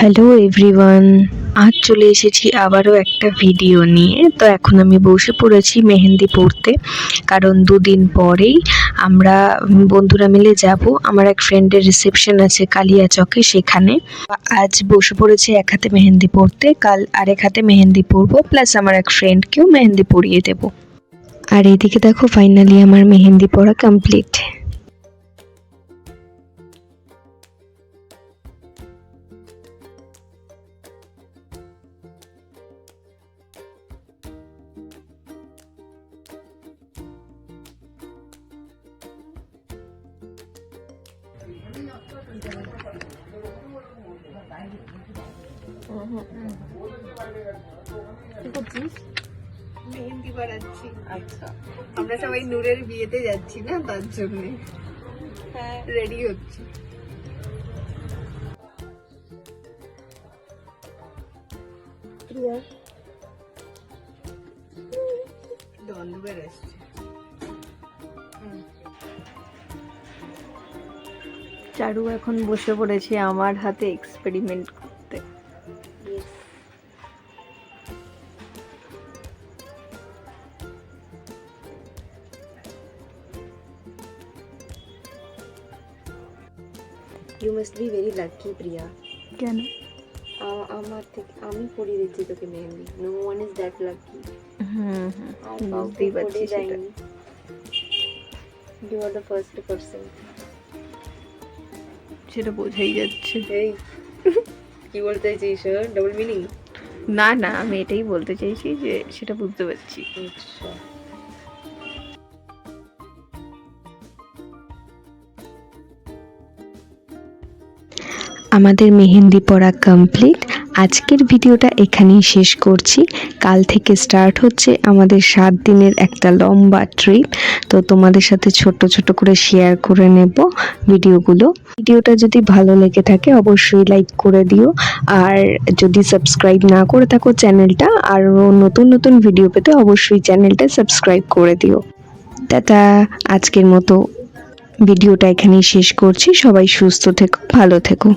Hello everyone আজ চলে এসেছি আবারও একটা ভিডিও নিয়ে। তো এখন আমি বসে পড়েছি মেহেন্দি পড়তে। কারণ দুদিন পরেই আমরা বন্ধুরা মিলে যাব। আমার এক ফ্রেন্ডের রিসেপশন আছে কালিয়াচকে সেখানে। আজ বসে পড়েছি এক হাতে মেহেন্দি পড়তে, কাল আরেক হাতে মেহেন্দি পরবো প্লাস আমার এক ফ্রেন্ডকেও মেহেন্দি পরিয়ে দেব। আর এদিকে দেখো ফাইনালি আমার মেহেন্দি পড়া কমপ্লিট মেহেন্দি বানাচ্ছি আচ্ছা আমরা সবাই নূরের বিয়েতে যাচ্ছি না তার জন্য। হ্যাঁ। রেডি হচ্ছি। প্রিয়া। অন্ধকার চারু এখন বসে পড়েছে আমার হাতে এক্সপেরিমেন্ট করতে। You must be very lucky Priya কেন? আমার থেকে আমি পরিয়ে দিচ্ছি তোকে mehndi no one is that lucky hmm hmm বুঝতেই পারছি সেটা। You are the first person সেটা বোঝাই যাচ্ছে। এই কি বলতে চাইছিস ডাবল মিনিং না না আমি এটাই বলতে চাইছি যে সেটা বুঝতে পারছি। আচ্ছা। আমাদের মেহেন্দি পড়া কমপ্লিট আজকের ভিডিওটা এখানেই শেষ করছি। কাল থেকে স্টার্ট হচ্ছে আমাদের সাত দিনের একটা লম্বা ট্রিপ তো তোমাদের সাথে ছোট ছোট করে শেয়ার করে নেব ভিডিওগুলো। ভিডিওটা যদি ভালো লেগে থাকে অবশ্যই লাইক করে দিও। আর যদি সাবস্ক্রাইব না করে থাকো চ্যানেলটা, আরও নতুন নতুন ভিডিও পেতে অবশ্যই চ্যানেলটা সাবস্ক্রাইব করে দিও। টাটা, আজকের মতো ভিডিওটা এখানেই শেষ করছি। সবাই সুস্থ থেকো, ভালো থেকো।